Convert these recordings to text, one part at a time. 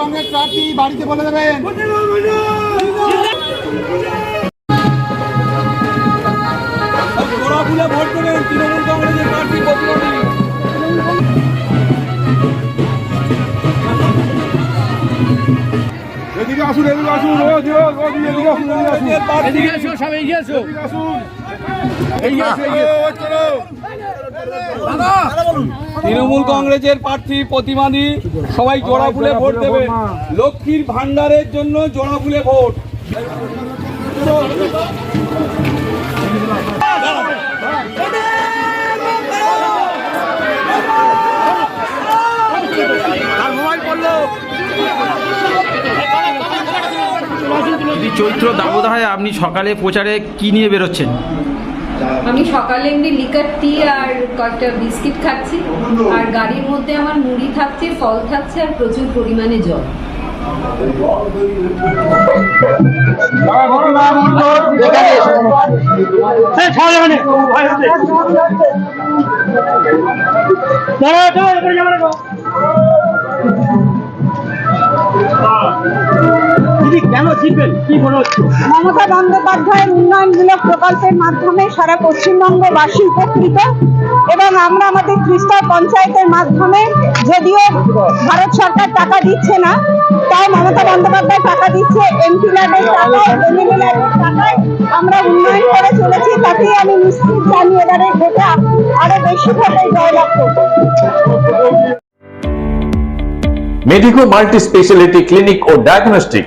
কংগ্রেস প্রার্থী বাড়িতে বলে দেবেন। এদিকে আসুন এদিকে আসুন ও দিও ও দিও এদিকে আসুন এদিকে আসুন। এদিকে সবাই এগিয়ে এদিকে আসুন এগিয়ে। তৃণমূল কংগ্রেসের প্রার্থী প্রতিমাদি সবাই জোড়া ফুলে ভোট দেবেন লক্ষ্মীর ভান্ডারের জন্য জোড়া ফুলে ভোট। এই চৈত্র দাবদাহে আপনি সকালে প্রচারে কি নিয়ে বেরোচ্ছেন? আমি সকালে এমনি লিকার টি আর কয়েকটা বিস্কিট খাচ্ছি। আর গাড়ির মধ্যে আমার মুড়ি থাকছে ফল থাকছে আর প্রচুর পরিমাণে জল। মমতা বন্দ্যোপাধ্যায়ের উন্নয়নমূলক প্রকল্পের মাধ্যমে সারা পশ্চিমবঙ্গবাসী উপকৃত এবং আমরা আমাদের ত্রিস্তর পঞ্চায়েতের মাধ্যমে যদিও ভারত সরকার টাকা দিচ্ছে না তাও মমতা বন্দ্যোপাধ্যায় টাকা দিচ্ছে এমপি ল্যাবের টাকায় এমএলএ ল্যাবের টাকায় আমরা উন্নয়ন করে চলেছি তাতেই আমি নিশ্চিত জানি এবারে ভোটে আরও বেশি ভোটে জয়লাভ করব। মেডিকো মাল্টি স্পেশালিটি ক্লিনিক ও ডায়াগনস্টিক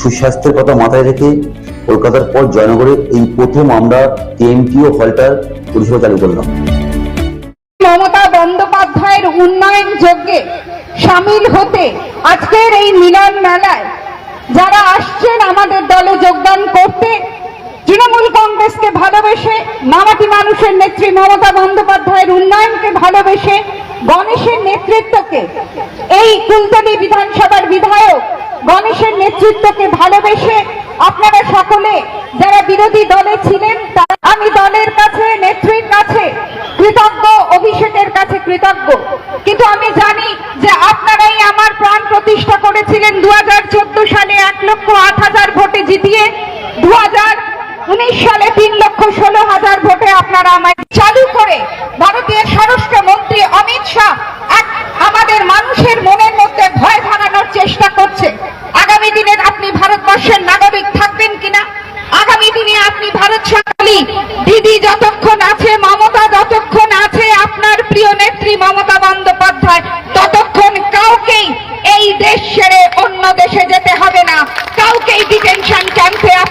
সুস্বাস্থ্যের কথা মাথায় রেখে কলকাতার পর জয়নগরে এই প্রথম আমরা টিএমটিও হলটার পরিষেবা চালু করলাম। মমতা বন্দ্যোপাধ্যায়ের উন্নয়ন যজ্ঞে সামিল হতে আজকের এই মিলন মেলায় যারা আসছেন আমাদের দলে যোগদান করতে, তৃণমূল কংগ্রেসকে ভালোবেসে, মামাটি মানুষের নেত্রী মমতা বন্দ্যোপাধ্যায়ের উন্নয়নকে ভালোবেসে গণেশের নেতৃত্বকে এই কুলতলি বিধানসভার বিধায়ক গণেশের নেতৃত্বকে ভালোবেসে আপনারা সকলে যারা বিরোধী দলে ছিলেন আমি দলের কাছে, নেত্রীর কাছে কৃতজ্ঞ, অভিষেকের কাছে কৃতজ্ঞ। কিন্তু আমি জানি যে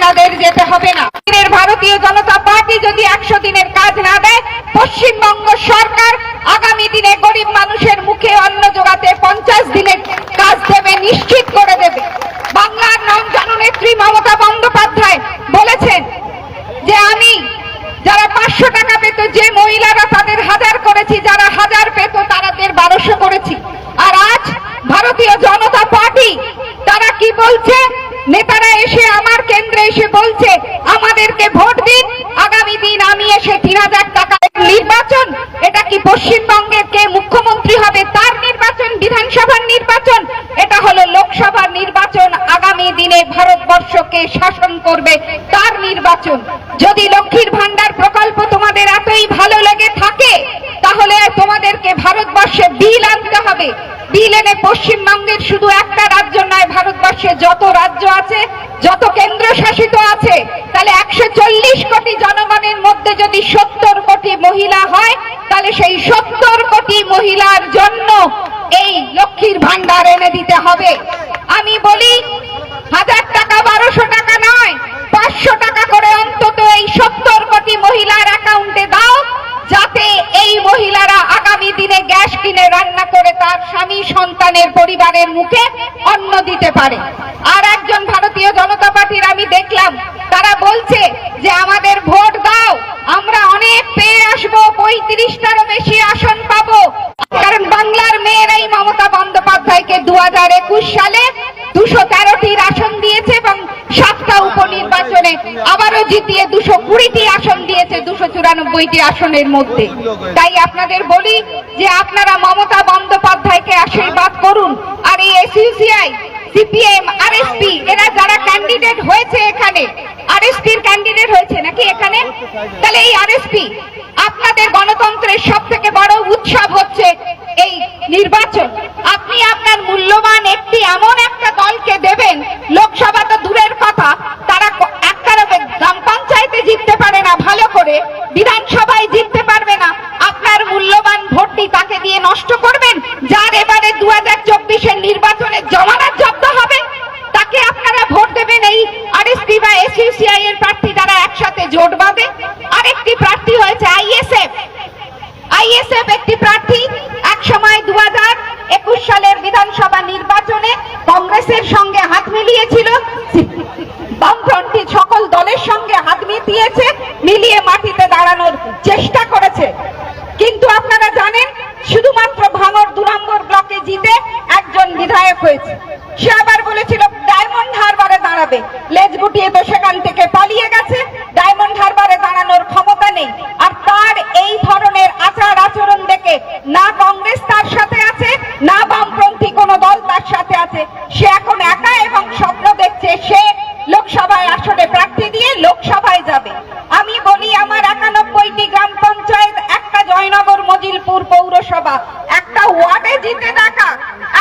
ওনাদের যেতে হবে না। ভারতীয় জনতা পার্টি যদি একশো দিনের কাজ না দেয়, পশ্চিমবঙ্গ সরকার আগামী দিনে গরিব মানুষের মুখে অন্ন জোগাতে পঞ্চাশ দিনের কাজ দেবে, নিশ্চিত করে দেবে। বাংলার নাম জননেত্রী মমতা বন্দ্যোপাধ্যায় বলেছেন যে আমি যারা পাঁচশো টাকা পেত, যে মহিলারা তাদের হাজার করেছি, যারা হাজার পেত তাদের বারোশো করেছি। আর আজ ভারতীয় জনতা পার্টি তারা কি বলছে? নির্বাচনে এসে আমার কেন্দ্রে এসে বলছে, আমাদেরকে ভোট দিন, আগামী দিন আমি এসে তিন হাজার টাকা নির্বাচন, এটা কি পশ্চিমবঙ্গের কে মুখ্যমন্ত্রী হবে তার নির্বাচন, বিধানসভার নির্বাচন? এটা হলো লোকসভার নির্বাচন, আগামী দিনে ভারতবর্ষকে শাসন করবে তার নির্বাচন। যদি লক্ষ্মীর ভান্ডার প্রকল্প তোমাদের এতই ভালো লেগে থাকে, তাহলে তোমাদেরকে ভারতবর্ষে বিল আনতে হবে। বিল এনে পশ্চিমবঙ্গের শুধু একটা রাজ্য নয়, ভারতবর্ষে যত রাজ্য আছে, যত কেন্দ্র শাসিত আছে, তাহলে একশো চল্লিশ কোটি জনগণের মধ্যে যদি সত্তর কোটি মহিলা হয়, তাহলে সেই সত্তর কোটি মহিলার জন্য এই লক্ষ্মীর ভান্ডার এনে দিতে হবে। আমি বলি, হাজার টাকা বারোশো টাকা নয়, পাঁচশো টাকা করে অন্তত এই সত্তর কোটি মহিলার অ্যাকাউন্টে দাও যাতে এই মহিলারা আগামী দিনে গ্যাস কিনে রান্না করে তার স্বামী সন্তানের পরিবারের মুখে অন্ন দিতে পারে। আর একজন ভারতীয় জনতা পার্টির আমি দেখলাম তারা বলছে যে আমাদের ভোট দাও আমরা অনেক পেয়ে আসব পঁয়ত্রিশটারও বেশি আসন পাবো কারণ বাংলার মেয়েরাই মমতা বন্দ্যোপাধ্যায়কে দু হাজার একুশ সালে দুশো তেরোটির আসন দিয়েছে এবং সাতটা উপনির্বাচনে জিতিয়ে দুশো কুড়িটি আসন দিয়েছে, দুশো চুরানব্বইটি আসনের মধ্যে। তাই আপনাদের বলি যে আপনারা মমতা বন্দ্যোপাধ্যায়কে আশীর্বাদ করুন। আর এই এসইউসিআই সিপিএম আরএসপি এরা যারা ক্যান্ডিডেট হয়েছে এখানে আর আরএসপির ক্যান্ডিডেট হয়েছে নাকি এখানে? তাহলে এই আরএসপি আপনাদের গণতন্ত্রের সব থেকে বড় উৎসব হচ্ছে এই নির্বাচন আপনি আপনার মূল্যবান একটি এমন একটা দলকে দেবেন লোকসভা তো দূরের কথা তারা ক- একটা গ্রাম পঞ্চায়েতে জিততে পারে না ভালো করে বিধানসভায় জিততে পারবে না আপনার মূল্যবান ভোটটি তাকে দিয়ে নষ্ট করবেন যার এবারে দু হাজার চব্বিশের নির্বাচনে জমানাত জব্দ হবে তাকে আপনারা ভোট দেবেন এই আরএসপি বা এসইউসিআই এর প্রার্থী তারা একসাথে জোট বাঁধে আরেকটি প্রার্থী হয়েছে আইএসএফ আইএসএফ একটি প্রার্থী এক সময় দু হাজার একুশ সালের বিধানসভা নির্বাচনে কংগ্রেসের সঙ্গে হাত মিলিয়েছিল। বামফ্রন্টটি সকল দলের সঙ্গে হাত মিটিয়েছে মিলিয়ে মাটিতে দাঁড়ানোর চেষ্টা করেছে। কিন্তু আপনারা জানেন, শুধুমাত্র ভাঙর দু নম্বর ব্লকে জিতে একজন বিধায়ক হয়েছে। সে আবার বলেছিল ডায়মন্ড হারবারে দাঁড়াবে লেজ গুটিয়ে তো সেখান থেকে পালিয়ে গেছে ডায়মন্ড হারবারে দাঁড়ানোর ক্ষমতা নেই আর তার এই ধরনের আচার আচরণ দেখে না কংগ্রেস তার সাথে আছে না বামপন্থী কোনো দল তার সাথে আছে সে এখন একা এবং স্বপ্ন দেখছে সে লোকসভায় আসনে প্রার্থী দিয়ে লোকসভায় যাবে আমি বলি আমার একানব্বইটি গ্রাম পঞ্চায়েত একটা জয়নগর মজিলপুর পৌরসভা একটা ওয়ার্ডে জিতে দেখা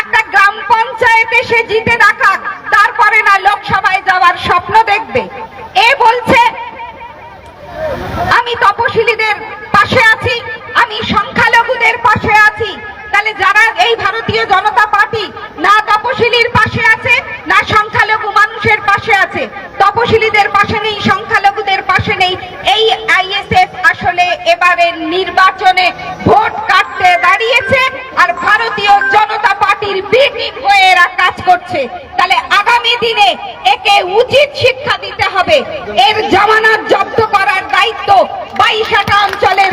একটা গ্রাম পঞ্চায়েতে সে জিতে দেখা তারপরে না লোকসভায় যাওয়ার স্বপ্ন দেখবে এ বলছে আমি তপশিলীদের পাশে আছি, আমি সংখ্যালঘুদের পাশে আছি। তাহলে যারা এই ভারতীয় জনতা পার্টি না তপশিলীর পাশে আছে, না সংখ্যালঘু মানুষের পাশে আছে, তপশিলীদের পাশে নেই, সংখ্যালঘুদের পাশে নেই, এই আইএসএফ আসলে এবারের নির্বাচনে ভোট কাটতে দাঁড়িয়েছে আর ভারতীয় জনতা পার্টির বিটিং হয়ে এরা কাজ করছে। তাহলে আগামী দিনে একে উচিত শিক্ষা দিতে হবে। এর জামানত জব্দ করার দায়িত্ব বাইশাটা অঞ্চলের